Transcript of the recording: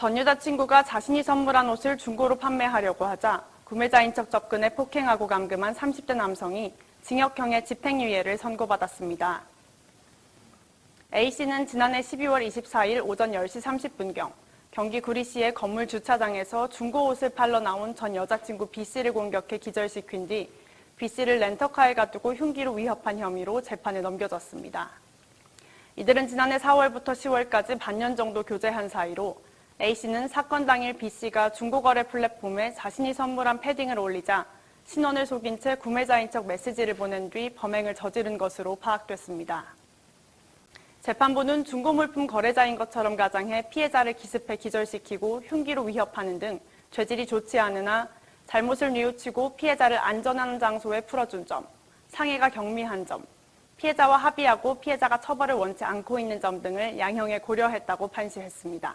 전 여자친구가 자신이 선물한 옷을 중고로 판매하려고 하자 구매자인 척 접근해 폭행하고 감금한 30대 남성이 징역형의 집행유예를 선고받았습니다. A씨는 지난해 12월 24일 오전 10시 30분경 경기 구리시의 건물 주차장에서 중고 옷을 팔러 나온 전 여자친구 B씨를 공격해 기절시킨 뒤 B씨를 렌터카에 가두고 흉기로 위협한 혐의로 재판에 넘겨졌습니다. 이들은 지난해 4월부터 10월까지 반년 정도 교제한 사이로 A씨는 사건 당일 B씨가 중고거래 플랫폼에 자신이 선물한 패딩을 올리자 신원을 속인 채 구매자인 척 메시지를 보낸 뒤 범행을 저지른 것으로 파악됐습니다. 재판부는 중고물품 거래자인 것처럼 가장해 피해자를 기습해 기절시키고 흉기로 위협하는 등 죄질이 좋지 않으나 잘못을 뉘우치고 피해자를 안전한 장소에 풀어준 점, 상해가 경미한 점, 피해자와 합의하고 피해자가 처벌을 원치 않고 있는 점 등을 양형에 고려했다고 판시했습니다.